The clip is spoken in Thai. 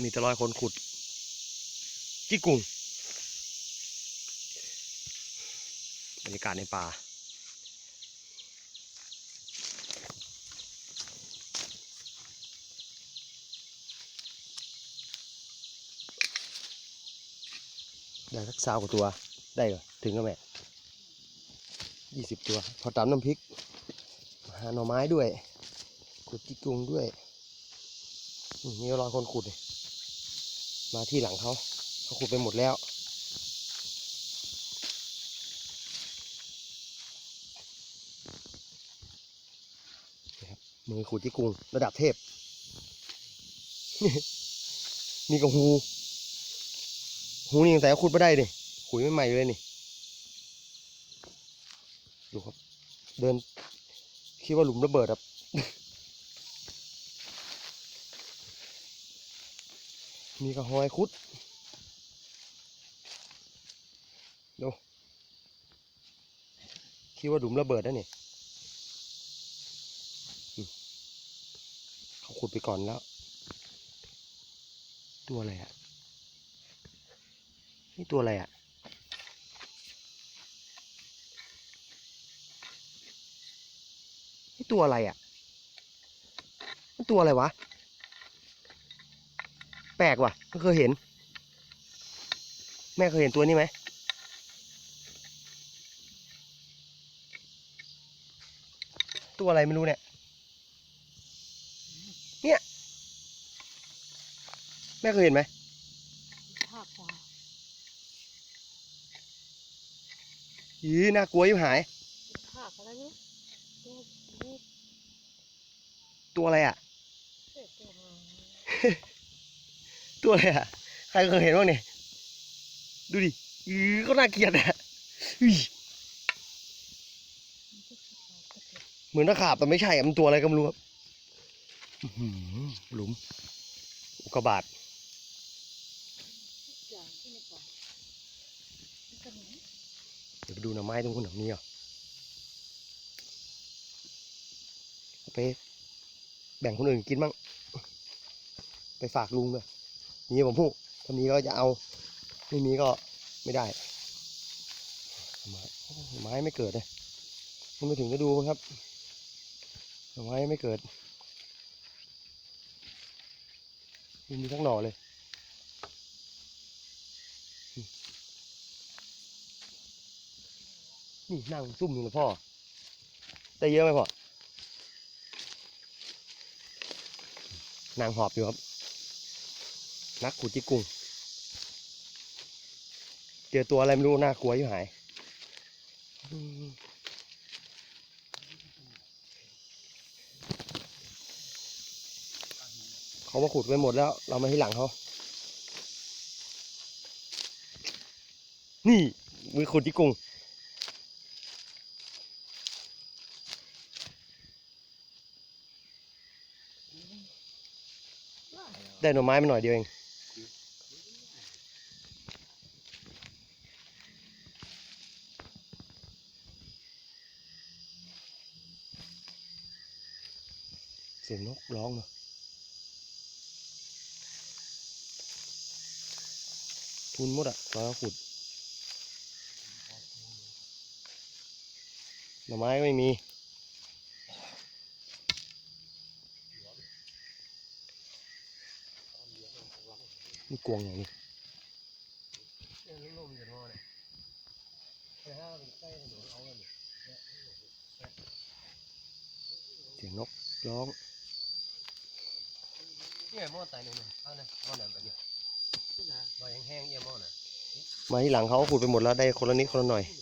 มีแต่รอยคนขุด จิกกุงบรรยากาศในป่า ได้สักสาวกว่าตัว ได้เหรอถึงแล้วแม่ยี่สิบตัว พอตำน้ำพริก หาหน่อไม้ด้วย ขุดจิกกุงด้วยมนี่รอยคนขุดเลย มาที่หลังเขาเขาขุดไปหมดแล้วนะครับมือขุดจิกกุงระดับเทพ นี่ก็หูหูนี่ยังแต่ขุดไม่ได้ดิขุยไม่ใหม่เลยนี่ดูครับ เดินคิดว่าหลุมระเบิดครับ มีกระหอยคุด ดู คิดว่าหลุมระเบิดนะนี่อืมเขาขุดไปก่อนแล้ว ตัวอะไรอะนี่ตัวอะไรอะนี่ตัวอะไรอะมันตัวอะไรวะ ปลกว่ะไม่เคยเห็น แม่เคยเห็นตัวนี้ไหมตัวอะไรไม่รู้เนี่ย เนี่ย แม่เคยเห็นไหมภาคกว่ายีน่ากลัวยู่หาย ตัวอะไรอะ ตัวอะไรอะ ใครเคยเห็นบ้างเนี่ย ดูดิยีก็น่าเกลียดอะอุ๊ยเหมือนตะขาบแต่ไม่ใช่มันตัวอะไรก็ไม่รู้ครับหือหลุม อุกบาทเดี๋ยวไปดูหน่อไม้ตรงคนหน่อนี้อะไปแบ่งคนอื่นกินบ้าง ไปฝากลุงด้วย มีผมพูดถ้ามีก็จะเอา ไม่มีก็ไม่ได้ ไม้ไม้ไม่เกิดเลยยังไม่ถึงก็ดูครับ ไม้ไม่เกิดม,มีทั้งหน่อเลยนี่นั่งซุ่มอยู่นะพ่อได้เยอะไหมพ่อ นางหอบอยู่ครับ นักขุดจิกกุงเจอตัวอะไรไม่รู้น่ากลัวอยู่หายเขามาขุดไปหมดแล้ว เรามาที่หลังเขานี่ มือขุดจิกกุงได้หน่อไม้มาหน่อยเดียวเอง เสียงนกร้องเนอะทุนหมดอะร้อยขุดหน่อไม้ไม่มี นี่กวงอย่างนี้เสียงนกร้อง เนี่ยหม้อตายเนี่ยเอานะหม้อนั้นแบบนี้ลอยแห้งๆเยี่ยหม้อน่ะมาที่หลังเขาขุดไปหมดแล้วได้คนละนิดคนละหน่อยเ